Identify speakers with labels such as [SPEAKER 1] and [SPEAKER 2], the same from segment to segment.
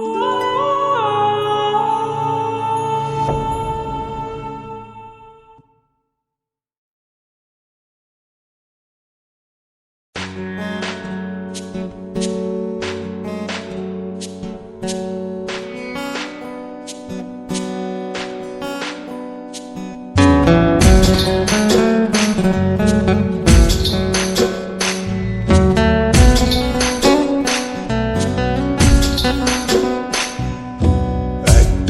[SPEAKER 1] Ooh.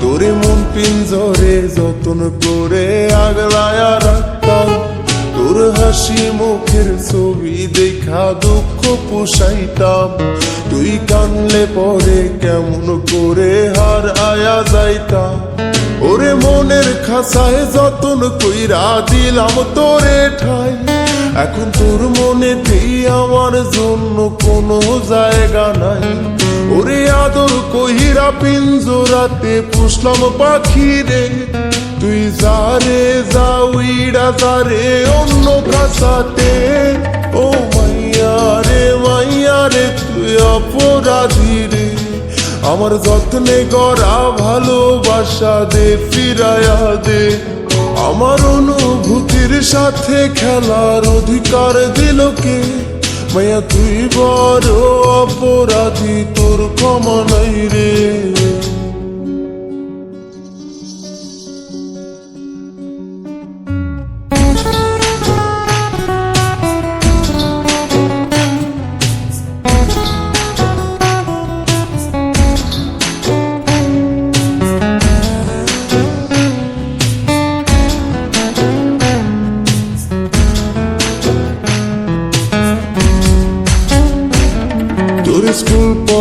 [SPEAKER 1] তোরে মন পিঞ্জরে যতন করে আগলায়া রাখতাম। তোর হাসি মুখের ছবি দেখা দুঃখ পোষাইতাম। তুই কানলে পরে কেমন করে হার আয়া যাইতাম। ওরে মনের খাসায় যতন কইরা দিলাম তোরে ঠাই। এখন তোর মনেতেই আমার জন্য কোনো জায়গা নাই। পিঞ্জরাতে পুষলাম পাখি রে তুই যারে যাউইরা যারে, অন্য খাসাতে ও মাইয়া রে মাইয়া রে, তুই অপরাধী রে আমার যত্নে গড়া ভালোবাসা দে ফিরায়া দে। আমার অনুভূতির সাথে খেলার অধিকার দিল কে? মায়া তুই বড় অপরাধী তোর কমা নাই রে।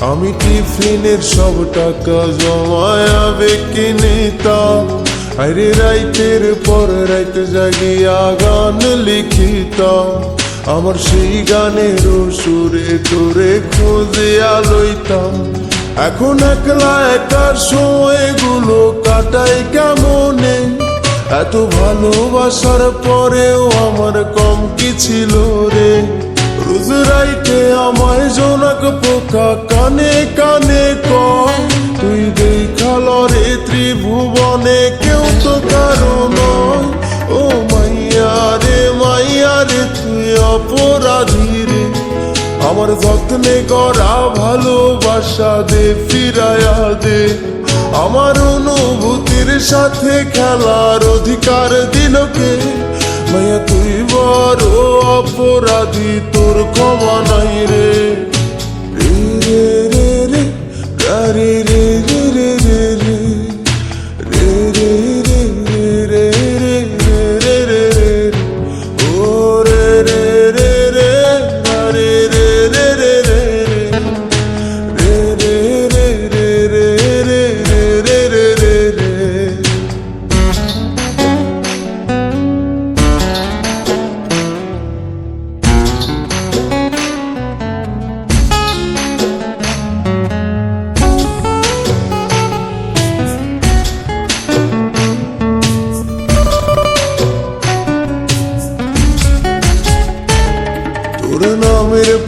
[SPEAKER 1] আমি টিফিনের সব টাকা জমায়া বেকে আরে রাইতের পর রাইত জাগিয়া গান লিখিতাম আমার সেই গানের সুরে তোরে খুঁজিয়া লইতাম এখন একলা একার সময়গুলো কাটাই কেমনে? এত ভালোবাসার পরেও আমার কম কি ছিল রে? রোজ রাইতে আমায় জোনাক পোকা কানে কানে কয় তুই দেখাল রে ত্রিভুবনে, কেউ তো কারও নয়। ও মাইয়া রে মাইয়া রে, তুই অপরাধী রে। আমার যত্নে গড়া ভালোবাসা দে ফিরায়া দে। আমার অনুভূতির সাথে খেলার অধিকার দিল কে? মায়া তুই বড় অপরাধী তোর ক্ষমা নাই রে রে।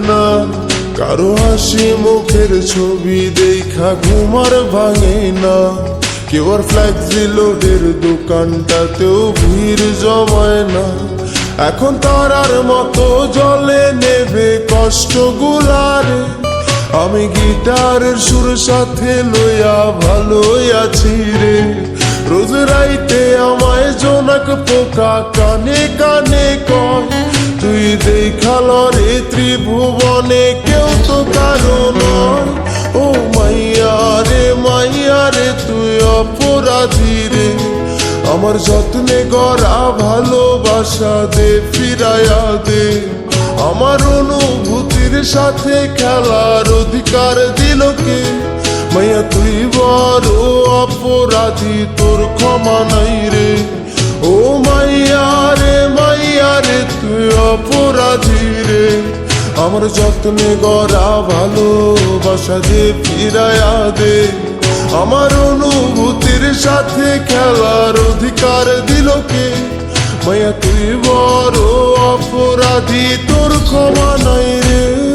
[SPEAKER 1] না। কারও হাসি মুখের ছবি দেখা ঘুমার ভাঙে না। কেউ আর ফ্ল্যাক্সি লোডের দোকানটাতেও ভিড় জমায় না। এখন তার আর মতো জলে নেবে কষ্ট গুলারে। আমি গিটারের সুর সাথে লইয়া ভালোই আছি রে। রোজ রাইতে আমায় জোনাক পোকা কানে কানে কয় তুই দেখাল রে ত্রিভুবনে, কেউ তো কারও নয়। ও মাইয়া রে মাইয়া রে, তুই অপরাধী রে। আমার যত্নে গড়া ভালোবাসা দে ফিরায়া দে। আমার অনুভূতির সাথে খেলার অধিকার দিল কে? মাইয়া, তুই বড় অপরাধী, তোর ক্ষমা নাই রে। তুই অপরাধী রে আমার যত্নে গড়া ভালোবাসা যে ফিরায়া দে। আমার অনুভূতির সাথে খেলার অধিকার দিল কে? মায়া তুই বড় অপরাধী, তোর ক্ষমা নাই রে।